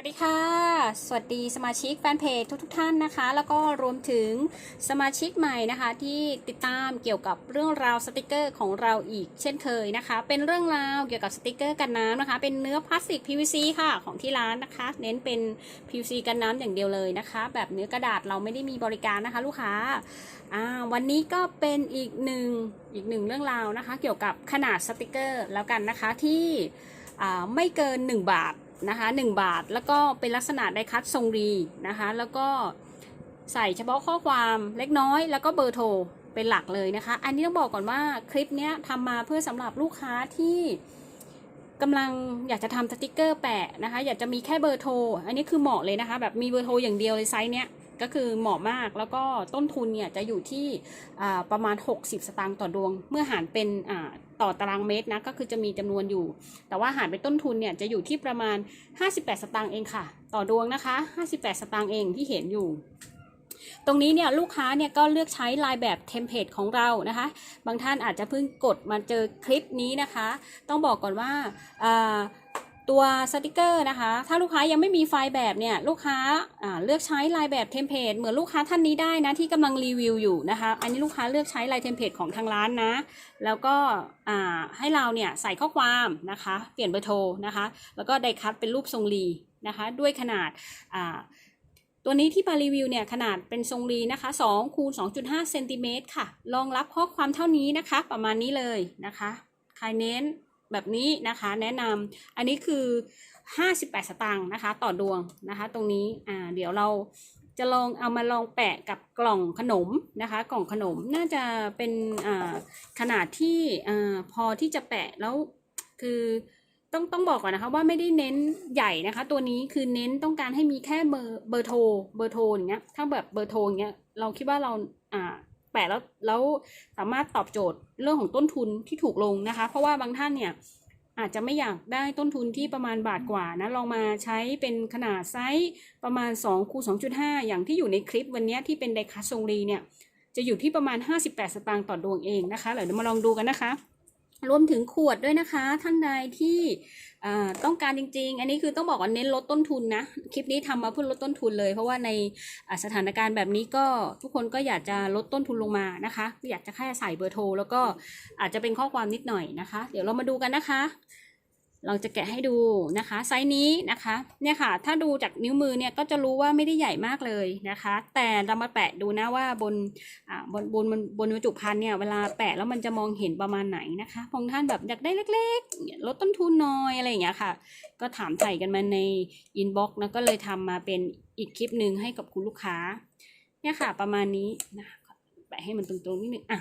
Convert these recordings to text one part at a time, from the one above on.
สวัสดีค่ะ สวัสดีสมาชิกแฟนเพจทุกทท่านนะคะ แล้วก็รวมถึงสมาชิกใหม่นะคะที่ติดตามเกี่ยวกับเรื่องราวสติกเกอร์ของเราอีกเช่นเคยนะคะ เป็นเรื่องราวเกี่ยวกับสติกเกอร์กันน้ำนะคะ เป็นเนื้อพลาสติก PVC ค่ะของที่ร้านนะคะ เน้นเป็น PVC กันน้ำอย่างเดียวเลยนะคะ แบบเนื้อกระดาษเราไม่ได้มีบริการนะคะ ลูกค้าอ่าวันนี้ก็เป็นอีกหนึ่งอีกหนึ่งเรื่องราวนะคะ เกี่ยวกับขนาดสติกเกอร์แล้วกันนะคะที่อ่าไม่เกิน 1 บาท นะคะ1บาท แล้วก็เป็นลักษณะไดคัตทรงรีนะคะแล้วก็ใส่เฉพาะข้อความเล็กน้อย แล้วก็เบอร์โทรเป็นหลักเลยนะคะ อันนี้ต้องบอกก่อนว่าคลิปนี้ทำมาเพื่อสำหรับลูกค้าที่กำลังอยากจะทำสติกเกอร์แปะนะคะ อยากจะมีแค่เบอร์โทร อันนี้คือเหมาะเลยนะคะ แบบมีเบอร์โทรอย่างเดียวเลยไซส์เนี้ย ก็คือเหมาะมากแล้วก็ต้นทุนเนี่ยจะอยู่ที่ประมาณ 60 สตางค์ต่อดวง เมื่อหารเป็นต่อตารางเมตรนะก็คือจะมีจำนวนอยู่ แต่ว่าหารเป็นต้นทุนเนี่ยจะอยู่ที่ประมาณ 58 สตางค์เองค่ะ ต่อดวงนะคะ 58 สตางค์เองที่เห็นอยู่ตรงนี้เนี่ยลูกค้าเนี่ยก็เลือกใช้ลายแบบเทมเพลตของเรานะคะ บางท่านอาจจะเพิ่งกดมาเจอคลิปนี้นะคะ ต้องบอกก่อนว่าอ่า ตัวสติกเกอร์นะคะ ถ้าลูกค้ายังไม่มีไฟล์แบบเนี่ย ลูกค้าเลือกใช้ลายแบบเทมเพลตเหมือนลูกค้าท่านนี้ได้นะที่กำลังรีวิวอยู่นะคะ อันนี้ลูกค้าเลือกใช้ลายเทมเพลตของทางร้านนะ แล้วก็ให้เราเนี่ยใส่ข้อความนะคะ เปลี่ยนเบอร์โทรนะคะ แล้วก็ไดคัตเป็นรูปทรงรีนะคะ ด้วยขนาดาตัวนี้ที่มารีวิวเนี่ยขนาดเป็นทรงรีนะคะ2คูณ2.5เซนติเมตรค่ะรองรับข้อความเท่านี้นะคะ ประมาณนี้เลยนะคะ ใครเน้น แบบนี้นะคะแนะนำอันนี้คือ 58 สตางค์นะคะ ต่อดวงนะคะ ตรงนี้อ่าเดี๋ยวเราจะลองเอามาลองแปะกับกล่องขนมนะคะ กล่องขนมน่าจะเป็นอ่าขนาดที่อ่าพอที่จะแปะแล้วคือต้องต้องบอกก่อนนะคะว่าไม่ได้เน้นใหญ่นะคะ ตัวนี้คือเน้นต้องการให้มีแค่เบอร์เบอร์โทรเบอร์โทรอย่างเงี้ยถ้าแบบเบอร์โทรอย่างเงี้ยเราคิดว่าเรา แปะแล้วแล้วสามารถตอบโจทย์เรื่องของต้นทุนที่ถูกลงนะคะ เพราะว่าบางท่านเนี่ยอาจจะไม่อยากได้ต้นทุนที่ประมาณบาทกว่านะลองมาใช้เป็นขนาดไซส์ประมาณ2คูณ2.5 อย่างที่อยู่ในคลิปวันนี้ที่เป็นไดคัสทรงรีเนี่ยจะอยู่ที่ประมาณ 58 สตางค์ต่อดวงเองนะคะเดี๋ยวมาลองดูกันนะคะ รวมถึงขวดด้วยนะคะ ท่านใดที่ต้องการจริง ๆ อันนี้คือต้องบอกว่าเน้นลดต้นทุนนะ คลิปนี้ทำมาเพื่อลดต้นทุนเลย เพราะว่าในสถานการณ์แบบนี้ก็ทุกคนก็อยากจะลดต้นทุนลงมานะคะ อยากจะแค่ใส่เบอร์โทรแล้วก็อาจจะเป็นข้อความนิดหน่อยนะคะ เดี๋ยวเรามาดูกันนะคะ เราจะแกะให้ดูนะคะ ไซส์นี้นะคะ เนี่ยค่ะ ถ้าดูจากนิ้วมือเนี่ยก็จะรู้ว่าไม่ได้ใหญ่มากเลยนะคะ แต่เรามาแปะดูนะว่าบนอ่าบนบนบนบนบรรจุภัณฑ์เนี่ยเวลาแปะแล้วมันจะมองเห็นประมาณไหนนะคะบางท่านแบบอยากได้เล็กๆ ลดต้นทุนน้อยอะไรอย่างเงี้ยค่ะ ก็ถามใส่กันมาในอินบ็อกซ์นะก็เลยทำมาเป็นอีกคลิปหนึ่งให้กับคุณลูกค้า เนี่ยค่ะประมาณนี้นะแปะให้มันตรงๆนิดนึงอะ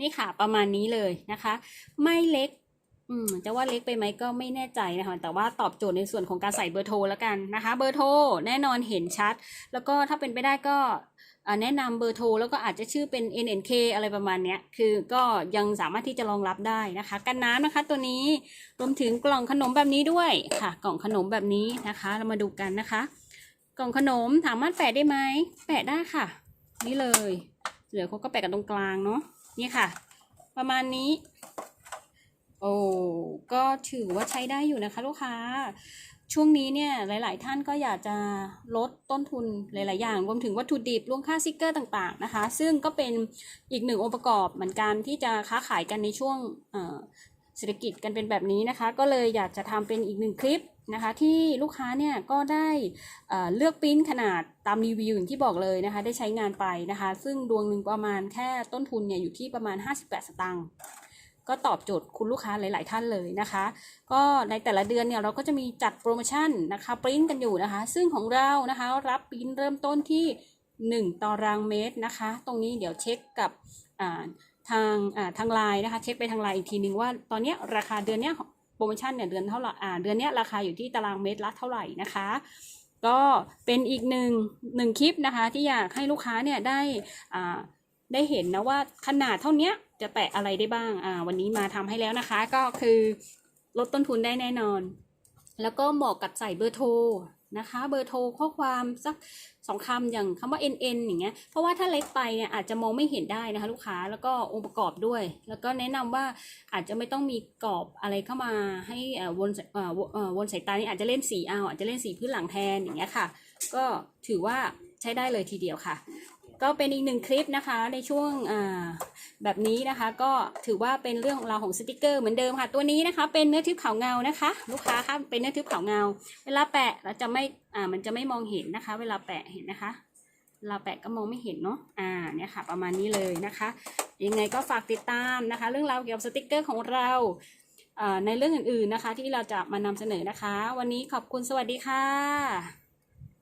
นี่ค่ะประมาณนี้เลยนะคะ ไม่เล็ก อืมจะว่าเล็กไปไหมก็ไม่แน่ใจนะคะแต่ว่าตอบโจทย์ในส่วนของการใส่เบอร์โทรแล้วกันนะคะ เบอร์โทรแน่นอนเห็นชัด แล้วก็ถ้าเป็นไปได้ก็แนะนำเบอร์โทรแล้วก็อาจจะชื่อเป็น NNK อะไรประมาณนี้คือก็ยังสามารถที่จะรองรับได้นะคะ กันน้ำนะคะตัวนี้รวมถึงกล่องขนมแบบนี้ด้วยค่ะ กล่องขนมแบบนี้นะคะ เรามาดูกันนะคะ กล่องขนมสามารถแปะได้ไหมแปะได้ค่ะ นี่เลยเหลือเขาก็แปะกันตรงกลางเนาะนี่ค่ะ ประมาณนี้ โอ้ก็ถือว่าใช้ได้อยู่นะคะ ลูกค้า ช่วงนี้เนี่ยหลาย ๆ ท่านก็อยากจะลดต้นทุนหลาย ๆ อย่าง รวมถึงวัตถุดิบรวมค่าสติกเกอร์ต่าง ๆ นะคะ ซึ่งก็เป็นอีกหนึ่งองค์ประกอบเหมือนกันที่จะค้าขายกันในช่วงเศรษฐกิจกันเป็นแบบนี้นะคะ ก็เลยอยากจะทำเป็นอีกหนึ่งคลิปนะคะที่ลูกค้าเนี่ยก็ได้เอ่อเลือกปริ้นขนาดตามรีวิวอย่างที่บอกเลยนะคะ ได้ใช้งานไปนะคะ ซึ่งดวงหนึ่งประมาณแค่ต้นทุนเนี่ยอยู่ที่ประมาณ 58 สตางค์ ก็ตอบโจทย์คุณลูกค้าหลาย ๆ ท่านเลยนะคะ ก็ในแต่ละเดือนเนี่ยเราก็จะมีจัดโปรโมชั่นนะคะปริ้นกันอยู่นะคะ ซึ่งของเรานะคะรับปริ้นเริ่มต้นที่ 1 ตารางเมตรนะคะ ตรงนี้เดี๋ยวเช็คกับทางทางไลน์นะคะ เช็คไปทางไลน์อีกทีนึงว่าตอนนี้ราคาเดือนเนี้ยโปรโมชั่นเนี่ยเดือนเท่าไหร่อ่าเดือนเนี้ยราคาอยู่ที่ตารางเมตรละเท่าไหร่นะคะก็เป็นอีกหนึ่งหนึ่งคลิปนะคะ ที่อยากให้ลูกค้าเนี่ยได้อ่า ได้เห็นนะว่าขนาดเท่านี้จะแปะอะไรได้บ้าง อ่า วันนี้มาทำให้แล้วนะคะ ก็คือลดต้นทุนได้แน่นอน แล้วก็เหมาะกับใส่เบอร์โทรนะคะ เบอร์โทรข้อความสักสองคำอย่างคำว่า nn อย่างเงี้ย เพราะว่าถ้าเล็กไปเนี่ยอาจจะมองไม่เห็นได้นะคะ ลูกค้า แล้วก็องค์ประกอบด้วย แล้วก็แนะนำว่าอาจจะไม่ต้องมีกรอบอะไรเข้ามาให้วนวนสายตานี่อาจจะเล่นสีเอาอาจจะเล่นสีพื้นหลังแทนอย่างเงี้ยค่ะ ก็ถือว่าใช้ได้เลยทีเดียวค่ะ ก็เป็นอีกหนึ่งคลิปนะคะในช่วงแบบนี้นะคะ ก็ถือว่าเป็นเรื่องราวของสติกเกอร์เหมือนเดิมค่ะ ตัวนี้นะคะ เป็นเนื้อทึบขาวเงานะคะ ลูกค้าคะเป็นเนื้อทึบขาวเงา เวลาแปะเราจะไม่อ่ามันจะไม่มองเห็นนะคะ เวลาแปะเห็นนะคะเวลาแปะก็มองไม่เห็นเนาะ อ่า เนี่ยค่ะ ประมาณนี้เลยนะคะ ยังไงก็ฝากติดตามนะคะ เรื่องราวเกี่ยวกับสติกเกอร์ของเราอ่าในเรื่องอื่นๆนะคะ ที่เราจะมานำเสนอนะคะ วันนี้ขอบคุณสวัสดีค่ะ